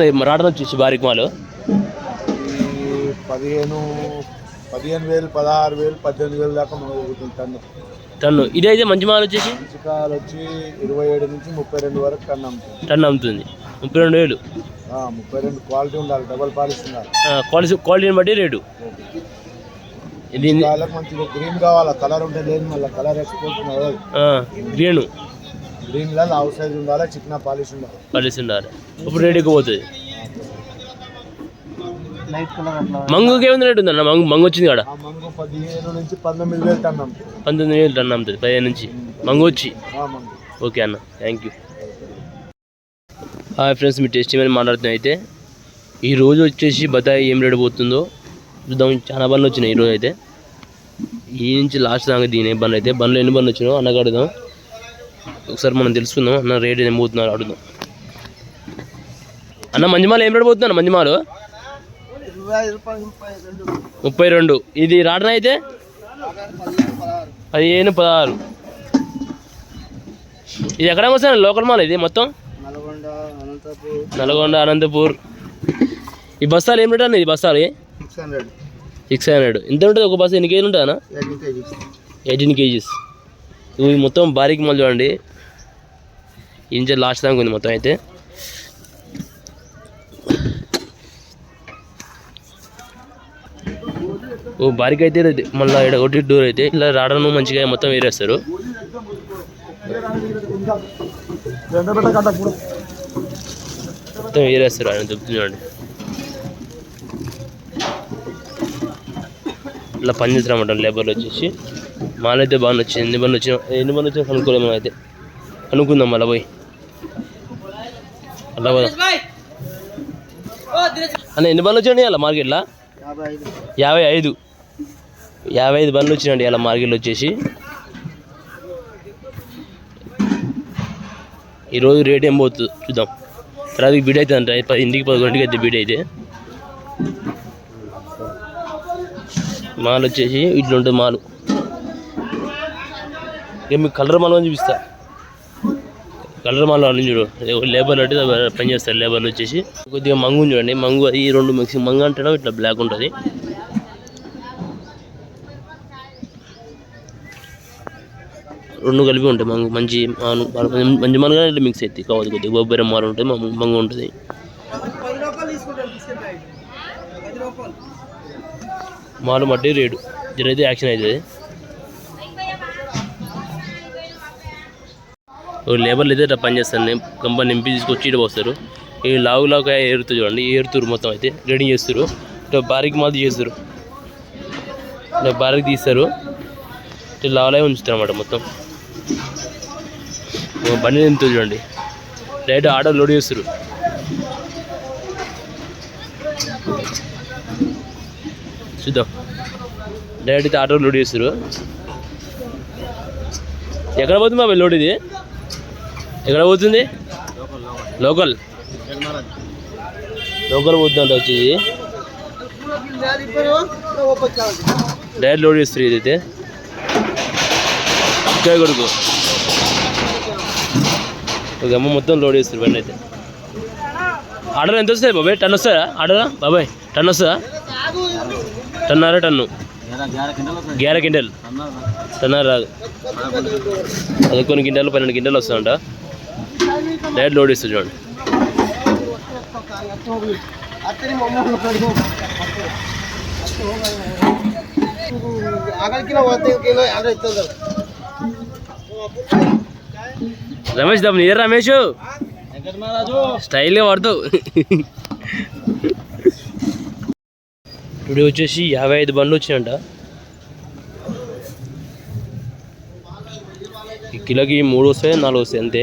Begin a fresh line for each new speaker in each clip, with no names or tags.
రావడం వచ్చేసి బారిక్ మాలు
ఈ పదిహేను పదిహేను వేలు పదహారు వేలు పద్దెనిమిది వేలు దాకా మనకు టన్ను.
టన్ను. ఇదైతే మంచి మాల్ వచ్చేసి?
పుచ్చకాయలు వచ్చి ఇరవై ఏడు నుంచి ముప్పై రెండు వరకు టన్ను అమ్ముతుంది.
టన్ను అమ్ముతుంది. ముప్పై రెండు వేలు.
ముప్పై రెండు క్వాలిటీ ఉండాలి డబల్ పాలిష్ ఉండాలి.
క్వాలిటీ క్వాలిటీని బట్టి రేటు. ఇది
మంచిగా గ్రీన్ కావాలా? కలర్ ఉంటే లేదు మళ్ళీ కలర్ ఎక్స్పోర్ట్
గ్రీన్.
గ్రీన్లో లావ్ సైజ్ ఉండాలి చిన్న పాలిష్ ఉండాలి?
కలిసి ఉండాలి. ఇప్పుడు రేట్ ఎక్కువ పోతుంది.
లైట్ కలర్ అట్లా
మంగుకి ఏమైంది రేట్ ఉందన్న? మంగు మంగు వచ్చింది కాడ?
ఆ మంగు పదిహేను నుంచి పంతొమ్మిది వేలు అమ్ముతుంది.
పంతొమ్మిది వేలు టన్ను అమ్ముతుంది. పదిహేను నుంచి. మంగు వచ్చి.
ఆ మంగు
ఓకే అన్న. థ్యాంక్ యూ హాయ్ ఫ్రెండ్స్ మీ టేస్ట్ ఏమైనా మాట్లాడుతున్నా అయితే ఈ రోజు వచ్చేసి బత్తాయి ఏం రేటు పోతుందో చూద్దాం. చాలా బండ్లు వచ్చినాయి ఈరోజు అయితే. ఈ నుంచి లాస్ట్ దాకా దీని బండ్లు అయితే. బండ్లు ఎన్ని బండ్లు వచ్చినాయో అన్నగా అడుగుదాం ఒకసారి మనం తెలుసుకుందాం అన్న రేట్ ఏం పోతున్నారు అడుగుదాం అన్న మంజిమాల ఏం రేటు పోతున్నా మంజిమాలు? ముప్పై రెండు. ఇది రాటన అయితే? పదిహేను పదహారు. ఇది ఎక్కడ వస్తాను లోకల్ మాల్ ఇది మొత్తం?
నల్గొండ అనంతపూర్.
ఈ బస్తాలు ఏం రేట్ అన్న ఇది బస్తాలు
సిక్స్ హండ్రెడ్.
ఎంత ఉంటుంది ఒక బస్తా ఎన్ని కేజీలు ఉంటుంది అన్న?
Eighteen kgs.
Eighteen kgs. ఇవి మొత్తం బారీకి మళ్ళీ చూడండి. ఇంజన్ లాస్ట్ దాకా ఉంది మొత్తం అయితే. ఓ బారీకి అయితే మళ్ళీ ఇక్కడ ఒకటి డోర్ అయితే. ఇలా రాడను మంచిగా మొత్తం వేరేస్తారు మొత్తం వేరేస్తారు ఆయన చెప్తుంది ఇట్లా ఇలా పని లేబర్లు వచ్చేసి. మాలైతే బాగా వచ్చింది. ఎన్ని బండ్లు వచ్చినా ఎన్ని బండ్లు వచ్చినా అనుకోలేము అయితే. అనుకుందాం మళ్ళీ పోయి. అలా పోదాం. అన్న ఎన్ని బండ్లు వచ్చాయండి అలా మార్కెట్లో?
యాభై ఐదు.
యాభై ఐదు బండ్లు వచ్చినాయండి అలా మార్కెట్లో వచ్చేసి. ఈరోజు రేట్ ఏం పోతుంది చూద్దాం. తర్వాత బీడ్ అవుతుంది అంటే పది ఇంటికి పదకొండుకి అయితే బీడ్ అయితే. మాల్ వచ్చేసి ఇట్లా ఉంటుంది మాలు. ఇక మీకు కలర్ మాల్ అని చూపిస్తా. కలర్ మాల్ అని చూడు. లేబర్ అంటే పని చేస్తారు లేబర్లు వచ్చేసి. కొద్దిగా మంగు చూడండి. మంగు అది ఈ రెండు మిక్స్ మంగు అంటేనే ఇట్లా బ్లాక్ ఉంటుంది. రెండు కలిపి ఉంటాయి మంగు. మంచి మాను. మంచి మనగా ఇట్లా మిక్స్ అవుతాయి. కావాలి కొద్దిగా. బొబ్బరి మాలు ఉంటుంది మంగు ఉంటుంది. మాలు మట్టి రేడు. జరైతే యాక్షన్ అవుతుంది ఒక లేబర్లు అయితే ఇట్లా పని చేస్తారు కంపెనీ నింపి తీసుకొచ్చి ఇటు పోస్తారు. ఈ లావు లావుగా ఏరుతుంది చూడండి. ఏరుతురు మొత్తం అయితే. గ్రేడింగ్ చేస్తారు ఇట్లా బారికి మాది చేస్తారు ఇట్లా బారికి తీస్తారు. ఇట్లా లావులాగే ఉంచుతారు అన్నమాట మొత్తం. బండి నింపుతుంది చూడండి. డైరెక్ట్ ఆర్డర్ లోడ్ చేస్తారు చూద్దాం. డైరెక్ట్ అయితే ఆర్డర్ లోడ్ చేస్తారు ఎక్కడ పోతుంది బాబాయ్ లోడ్ ఇది? ఎక్కడ పోతుంది? లోకల్ లోకల్ పోతుందంట వచ్చి డైరెక్ట్ లోడ్ చేస్తారు ఇదైతే. అయితే కొడుకు. ఒక అమ్మ మొత్తం లోడ్ చేస్తారు బండి అయితే. ఆర్డర్ ఎంత వస్తుంది బాబాయ్? టన్ వస్తుందా ఆర్డర్ బాబాయ్ టన్ వస్తుందా టన్నారా టన్ను? గ్యార కింటల్ టన్నారా రాదు పదకొండు కింటాలు పన్నెండు కింటాలు వస్తుందంట డైరెక్ట్ లోడ్ ఇస్తుంది చూడండి. రమేష్ దమ్ నీదే రమేష్? స్టైల్గా పడతావు టుడే వచ్చేసి యాభై ఐదు బండ్లు వచ్చినాయంట. ఈ కిలోకి మూడు వస్తాయి నాలుగు వస్తాయి అంతే.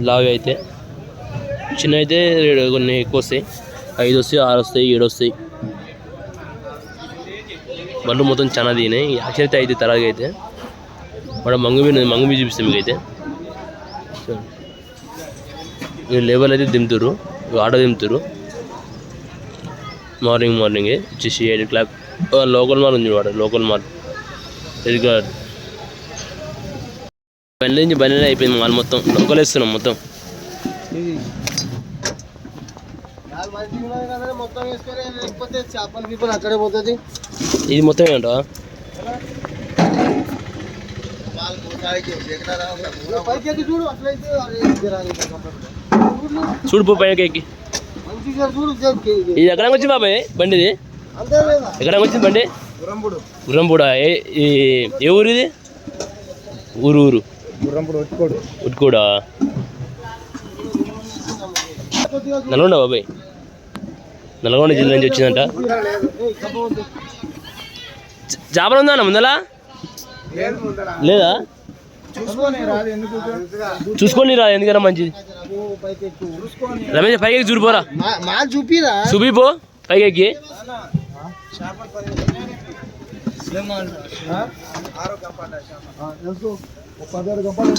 ఇలాగే అయితే. చిన్న అయితే కొన్ని ఎక్కువ వస్తాయి. ఐదు వస్తాయి ఆరు వస్తాయి ఏడు వస్తాయి. బండ్లు మొత్తం చాలా దిగినాయి యాక్షన్ అయితే అయితే తరగా అయితే. మన మంగు మీద మంగు మీద చూపిస్తాం మీకైతే. అయితే లేబర్ అయితే దింపుతారు ఆటో దింపుతారు మార్నింగ్ మార్నింగ్ వచ్చేసి eight o'clock local mall ఉంది వాడు లోకల్ మాల్ ఇది కాదు బండి నుంచి బండి అయిపోయింది మాల్ మొత్తం. లోకల్ వేస్తున్నాం మొత్తం. ఇది మొత్తం ఏంటో?
పైకి చూడు అట్లయితే అరే జరాలి
చూడు పో పైన ఎక్కి. ఇది ఎక్కడ వచ్చింది బాబాయ్? బండి ఇది ఎక్కడ వచ్చింది బండి?
గుర్రంపుడు.
ఏ ఏ ఊరు ఇది? ఊరు ఊరు. ఉట్కూడా. నల్గొండ బాబాయ్. నల్గొండ జిల్లా నుంచి వచ్చిందంట. చేపలు ఉందా అన్న ముందలా?
లేదా? చూసుకొని
రా ఎందుకన్నా మంచిది. రమేష్ పైకి చూడిపోరా
చూపిరా.
చూపి పో పైకి ఎక్కి
పదహారు గంపలు